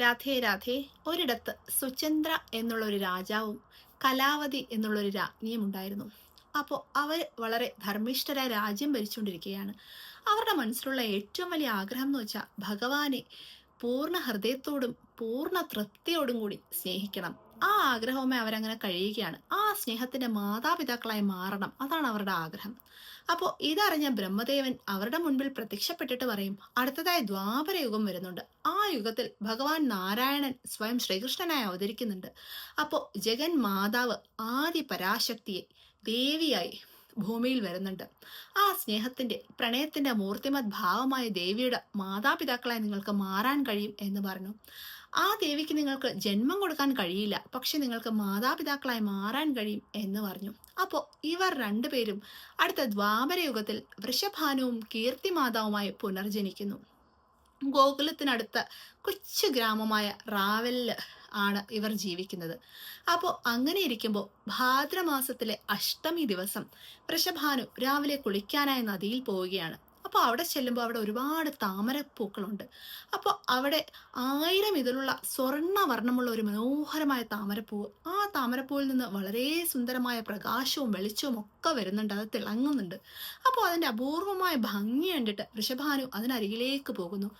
രാധേ രാധേ ഒരിടത്ത് സുചന്ദ്ര എന്നുള്ളൊരു രാജാവും കലാവതി എന്നുള്ളൊരു രാജ്ഞിയും ഉണ്ടായിരുന്നു. അപ്പോൾ അവർ വളരെ ധർമ്മിഷ്ഠരായ രാജ്യം ഭരിച്ചുകൊണ്ടിരിക്കുകയാണ്. അവരുടെ മനസ്സിലുള്ള ഏറ്റവും വലിയ ആഗ്രഹം എന്ന് വെച്ചാൽ ഭഗവാനെ പൂർണ ഹൃദയത്തോടും പൂർണ തൃപ്തിയോടും കൂടി സ്നേഹിക്കണം. ആ ആഗ്രഹവുമായി അവരങ്ങനെ കഴിയുകയാണ്. ആ സ്നേഹത്തിന്റെ മാതാപിതാക്കളായി മാറണം. അതാണ് അവരുടെ ആഗ്രഹം. അപ്പോൾ ഇതറിഞ്ഞ ബ്രഹ്മദേവൻ അവരുടെ മുൻപിൽ പ്രത്യക്ഷപ്പെട്ടിട്ട് പറയും അടുത്തതായി ദ്വാപര യുഗം വരുന്നുണ്ട്. ആ യുഗത്തിൽ ഭഗവാൻ നാരായണൻ സ്വയം ശ്രീകൃഷ്ണനായി അവതരിക്കുന്നുണ്ട്. അപ്പോൾ ജഗൻ മാതാവ് ആദ്യ പരാശക്തിയെ ദേവിയായി ഭൂമിയിൽ വരുന്നുണ്ട്. ആ സ്നേഹത്തിന്റെ പ്രണയത്തിന്റെ മൂർത്തിമത് ഭാവമായ ദേവിയുടെ മാതാപിതാക്കളായി നിങ്ങൾക്ക് മാറാൻ കഴിയും എന്ന് പറഞ്ഞു. ആ ദേവിക്ക് നിങ്ങൾക്ക് ജന്മം കൊടുക്കാൻ കഴിയില്ല പക്ഷെ നിങ്ങൾക്ക് മാതാപിതാക്കളായി മാറാൻ കഴിയും എന്ന് പറഞ്ഞു. അപ്പോൾ ഇവർ രണ്ടുപേരും അടുത്ത ദ്വാപരയുഗത്തിൽ വൃഷഭാനുവും കീർത്തിമാതാവുമായി പുനർജനിക്കുന്നു. ഗോകുലത്തിനടുത്ത കൊച്ചു ഗ്രാമമായ റാവലിൽ ആണ് ഇവർ ജീവിക്കുന്നത്. അപ്പോൾ അങ്ങനെ ഇരിക്കുമ്പോൾ ഭാദ്രമാസത്തിലെ അഷ്ടമി ദിവസം വൃഷഭാനു രാവിലെ കുളിക്കാനായി നദിയിൽ പോവുകയാണ്. അപ്പോൾ അവിടെ ചെല്ലുമ്പോൾ അവിടെ ഒരുപാട് താമരപ്പൂക്കളുണ്ട്. അപ്പോൾ അവിടെ ആയിരം ഇതിലുള്ള സ്വർണ വർണമുള്ള ഒരു മനോഹരമായ താമരപ്പൂവ് ആ താമരപ്പൂവിൽ നിന്ന് വളരെ സുന്ദരമായ പ്രകാശവും വെളിച്ചവും ഒക്കെ വരുന്നുണ്ട്. അത് തിളങ്ങുന്നുണ്ട്. അപ്പോൾ അതിന്റെ അപൂർവമായ ഭംഗി കണ്ടിട്ട് ഋഷഭാനു അതിനരികിലേക്ക് പോകുന്നു.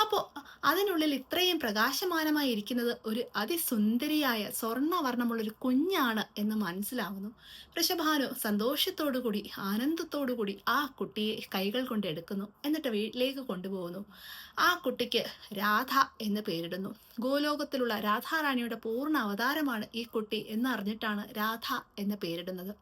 അപ്പോൾ അതിനുള്ളിൽ ഇത്രയും പ്രകാശമാനമായി ഇരിക്കുന്നത് ഒരു അതിസുന്ദരിയായ സ്വർണവർണമുള്ളൊരു കുഞ്ഞാണ് എന്ന് മനസ്സിലാവുന്നു കൂടി സന്തോഷത്തോടുകൂടി ആനന്ദത്തോടുകൂടി ആ കുട്ടിയെ കൈകൾ കൊണ്ട് എടുക്കുന്നു. എന്നിട്ട് വീട്ടിലേക്ക് കൊണ്ടുപോകുന്നു. ആ കുട്ടിക്ക് രാധ എന്ന് പേരിടുന്നു. ഗോലോകത്തിലുള്ള രാധാറാണിയുടെ പൂർണ അവതാരമാണ് ഈ കുട്ടി. എന്നറിഞ്ഞിട്ടാണ് രാധ എന്ന് പേരിടുന്നത്.